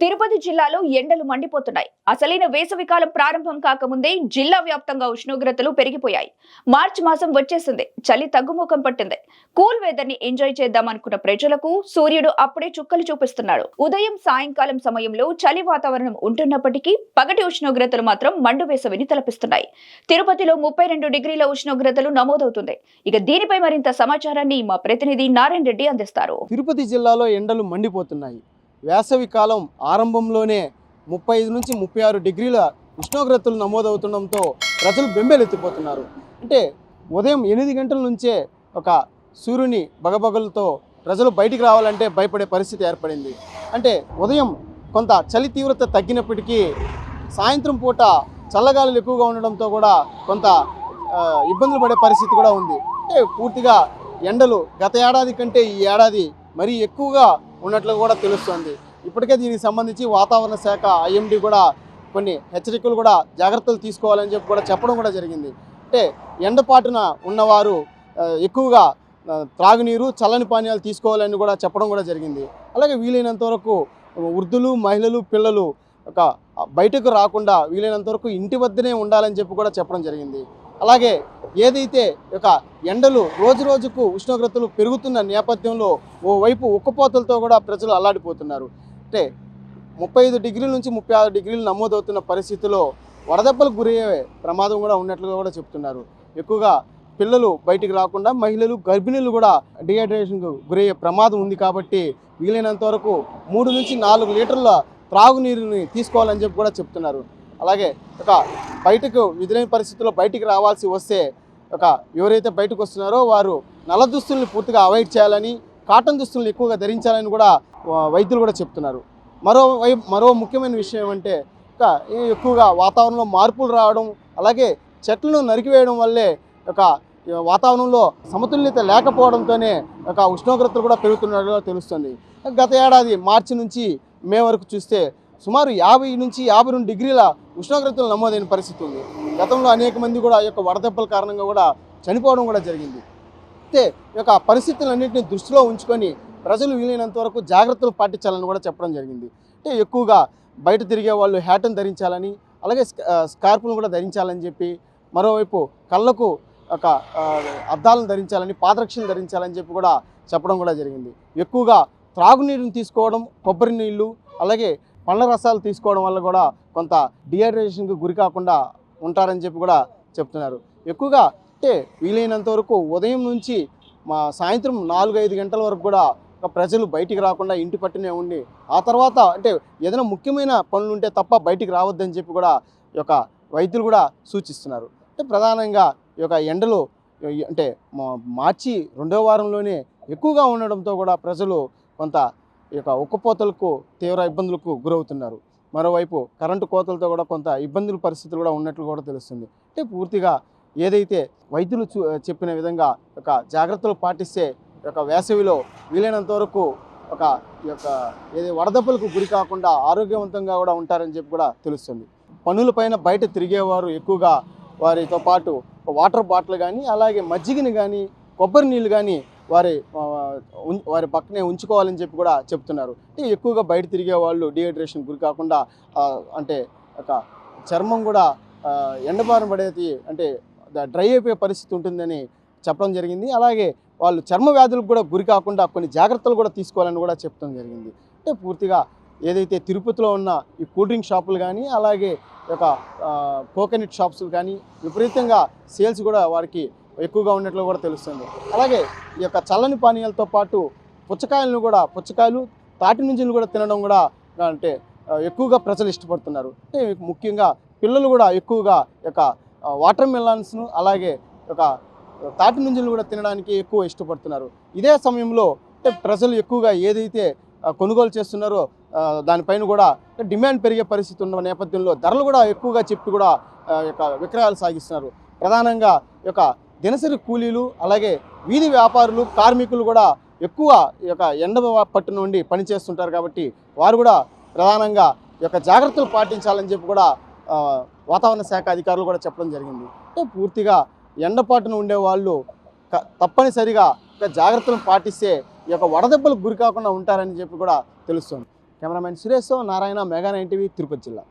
తిరుపతి జిల్లాలో ఎండలు మండిపోతున్నాయి. అసలైన వేసవికాలం ప్రారంభం కాకముందే జిల్లా వ్యాప్తంగా ఉష్ణోగ్రతలు పెరిగిపోయాయి. మార్చి మాసం వచ్చేసింది. చలి తగ్గుముఖం పట్టింది. కూల్ వెదర్ని ఎంజాయ్ చేద్దాం అనుకున్న ప్రజలకు సూర్యుడు అప్పుడే చుక్కలు చూపిస్తున్నాడు. ఉదయం సాయంకాలం సమయంలో చలి వాతావరణం ఉంటున్నప్పటికీ పగటి ఉష్ణోగ్రతలు మాత్రం మండు వేసవిని తలపిస్తున్నాయి. తిరుపతిలో ముప్పై రెండు డిగ్రీల ఉష్ణోగ్రతలు నమోదవుతుంది. ఇక దీనిపై మరింత సమాచారాన్ని మా ప్రతినిధి నారాయణ రెడ్డి అందిస్తారు. తిరుపతి జిల్లాలో ఎండలు మండిపోతున్నాయి. వేసవి కాలం ఆరంభంలోనే ముప్పై ఐదు నుంచి ముప్పై ఆరు డిగ్రీల ఉష్ణోగ్రతలు నమోదవుతుండడంతో ప్రజలు బెంబేలెత్తిపోతున్నారు. అంటే ఉదయం ఎనిమిది గంటల నుంచే ఒక సూర్యుని బగబగలతో ప్రజలు బయటికి రావాలంటే భయపడే పరిస్థితి ఏర్పడింది. అంటే ఉదయం కొంత చలి తీవ్రత తగ్గినప్పటికీ సాయంత్రం పూట చల్లగాలులు ఎక్కువగా ఉండడంతో కూడా కొంత ఇబ్బందులు పడే పరిస్థితి కూడా ఉంది. అంటే పూర్తిగా ఎండలు గత ఏడాది కంటే ఈ ఏడాది మరీ ఎక్కువగా ఉన్నట్లు కూడా తెలుస్తోంది. ఇప్పటికే దీనికి సంబంధించి వాతావరణ శాఖ ఐఎండి కూడా కొన్ని హెచ్చరికలు కూడా జాగ్రత్తలు తీసుకోవాలని చెప్పి కూడా చెప్పడం కూడా జరిగింది. అంటే ఎండపాటున ఉన్నవారు ఎక్కువగా త్రాగునీరు చల్లని పానీయాలు తీసుకోవాలని కూడా చెప్పడం కూడా జరిగింది. అలాగే వీలైనంత వరకు వృద్ధులు మహిళలు పిల్లలు ఒక బయటకు రాకుండా వీలైనంత వరకు ఇంటి వద్దనే ఉండాలని చెప్పి కూడా చెప్పడం జరిగింది. అలాగే ఏదైతే ఒక ఎండలు రోజు రోజుకు ఉష్ణోగ్రతలు పెరుగుతున్న నేపథ్యంలో ఓవైపు ఉక్కపోతలతో కూడా ప్రజలు అల్లాడిపోతున్నారు. అంటే ముప్పై ఐదు డిగ్రీల నుంచి ముప్పై ఆరు డిగ్రీలు నమోదవుతున్న పరిస్థితిలో వడదెబ్బలకు గురయ్యే ప్రమాదం కూడా ఉన్నట్లుగా కూడా చెప్తున్నారు. ఎక్కువగా పిల్లలు బయటికి రాకుండా మహిళలు గర్భిణీలు కూడా డిహైడ్రేషన్కు గురయ్యే ప్రమాదం ఉంది కాబట్టి వీలైనంత వరకు మూడు నుంచి నాలుగు లీటర్ల త్రాగునీరుని తీసుకోవాలని చెప్పి కూడా చెప్తున్నారు. అలాగే ఒక బయటకు విధులైన పరిస్థితుల్లో బయటికి రావాల్సి వస్తే ఒక ఎవరైతే బయటకు వస్తున్నారో వారు నల్ల దుస్తుల్ని పూర్తిగా అవాయిడ్ చేయాలని కాటన్ దుస్తుల్ని ఎక్కువగా ధరించాలని కూడా వైద్యులు కూడా చెప్తున్నారు. మరో మరో ముఖ్యమైన విషయం ఏమంటే ఒక ఈ ఎక్కువగా వాతావరణంలో మార్పులు రావడం అలాగే చెట్లను నరికివేయడం వల్లే ఒక వాతావరణంలో సమతుల్యత లేకపోవడంతోనే ఒక ఉష్ణోగ్రతలు కూడా పెరుగుతున్నట్టుగా తెలుస్తుంది. గత ఏడాది మార్చి నుంచి మే వరకు చూస్తే సుమారు యాభై నుంచి యాభై రెండు డిగ్రీల ఉష్ణోగ్రతలు నమోదైన పరిస్థితి ఉంది. గతంలో అనేక మంది కూడా ఈ యొక్క వడదెబ్బల కారణంగా కూడా చనిపోవడం కూడా జరిగింది. అయితే ఈ యొక్క పరిస్థితులన్నింటినీ దృష్టిలో ఉంచుకొని ప్రజలు వీలైనంత వరకు జాగ్రత్తలు పాటించాలని కూడా చెప్పడం జరిగింది. అంటే ఎక్కువగా బయట తిరిగే వాళ్ళు హ్యాట్ను ధరించాలని అలాగే స్క- స్కార్పులను కూడా ధరించాలని చెప్పి మరోవైపు కళ్ళకు ఒక అద్దాలను ధరించాలని పాదరక్షలు ధరించాలని చెప్పి కూడా చెప్పడం కూడా జరిగింది. ఎక్కువగా త్రాగునీరుని తీసుకోవడం కొబ్బరి నీళ్ళు అలాగే పండ్ల రసాలు తీసుకోవడం వల్ల కూడా కొంత డిహైడ్రేషన్కి గురి కాకుండా ఉంటారని చెప్పి కూడా చెప్తున్నారు. ఎక్కువగా అంటే వీలైనంత వరకు ఉదయం నుంచి మా సాయంత్రం నాలుగు ఐదు గంటల వరకు కూడా ఒక ప్రజలు బయటికి రాకుండా ఇంటి పట్టునే ఉండి ఆ తర్వాత అంటే ఏదైనా ముఖ్యమైన పనులు ఉంటే తప్ప బయటికి రావద్దని చెప్పి కూడా ఈ యొక్క వైద్యులు కూడా సూచిస్తున్నారు. అంటే ప్రధానంగా ఈ యొక్క ఎండలు అంటే మా- మార్చి రెండో వారంలోనే ఎక్కువగా ఉండడంతో కూడా ప్రజలు కొంత ఈ యొక్క ఉక్కపోతలకు తీవ్ర ఇబ్బందులకు గురవుతున్నారు. మరోవైపు కరెంటు కోతలతో కూడా కొంత ఇబ్బందుల పరిస్థితులు కూడా ఉన్నట్లు కూడా తెలుస్తుంది. అంటే పూర్తిగా ఏదైతే వైద్యులు చూ చెప్పిన విధంగా ఒక జాగ్రత్తలు పాటిస్తే ఒక యొక్క వేసవిలో వీలైనంత వరకు ఒక ఈ యొక్క ఏది వడదెబ్బలకు గురి కాకుండా ఆరోగ్యవంతంగా కూడా ఉంటారని చెప్పి కూడా తెలుస్తుంది. పనులపైన బయట తిరిగేవారు ఎక్కువగా వారితో పాటు వాటర్ బాటిల్ కానీ అలాగే మజ్జిగని కానీ కొబ్బరి నీళ్ళు కానీ వారి వారి పక్కనే ఉంచుకోవాలని చెప్పి కూడా చెప్తున్నారు. అంటే ఎక్కువగా బయట తిరిగే వాళ్ళు డిహైడ్రేషన్ గురి కాకుండా అంటే ఒక చర్మం కూడా ఆ, ఎండబారిన పడేది అంటే డ్రై అయిపోయే పరిస్థితి ఉంటుందని చెప్పడం జరిగింది. అలాగే వాళ్ళు చర్మ వ్యాధులకు కూడా గురి కాకుండా కొన్ని జాగ్రత్తలు కూడా తీసుకోవాలని కూడా చెప్పడం జరిగింది. అంటే పూర్తిగా ఏదైతే తిరుపతిలో ఉన్న ఈ కూల్ డ్రింక్ షాపులు కానీ అలాగే ఒక కోకోనట్ షాప్స్ కానీ విపరీతంగా సేల్స్ కూడా వారికి ఎక్కువగా ఉన్నట్లు కూడా తెలుస్తుంది. అలాగే ఈ యొక్క చల్లని పానీయాలతో పాటు పుచ్చకాయలను కూడా పుచ్చకాయలు తాటి నుంచి కూడా తినడం కూడా అంటే ఎక్కువగా ప్రజలు ఇష్టపడుతున్నారు. అంటే ముఖ్యంగా పిల్లలు కూడా ఎక్కువగా యొక్క వాటర్ మిలన్స్ను అలాగే ఒక తాటి నుంచులు కూడా తినడానికి ఎక్కువ ఇష్టపడుతున్నారు. ఇదే సమయంలో అంటే ప్రజలు ఎక్కువగా ఏదైతే కొనుగోలు చేస్తున్నారో దానిపైన కూడా డిమాండ్ పెరిగే పరిస్థితి ఉన్న నేపథ్యంలో ధరలు కూడా ఎక్కువగా చెప్పి కూడా యొక్క విక్రయాలు సాగిస్తున్నారు. ప్రధానంగా యొక్క దినసరి కూలీలు అలాగే వీధి వ్యాపారులు కార్మికులు కూడా ఎక్కువ ఈ యొక్క ఎండ పట్టు నుండి పనిచేస్తుంటారు కాబట్టి వారు కూడా ప్రధానంగా ఈ యొక్క జాగ్రత్తలు పాటించాలని చెప్పి కూడా వాతావరణ శాఖ అధికారులు కూడా చెప్పడం జరిగింది. అంటే పూర్తిగా ఎండపాటున ఉండే వాళ్ళు క- తప్పనిసరిగా ఒక జాగ్రత్తలు పాటిస్తే ఈ యొక్క వడదెబ్బలకు గురి కాకుండా ఉంటారని చెప్పి కూడా తెలుస్తుంది. Cameraman Suresh Narayana mega nine TV Tirupati జిల్లా.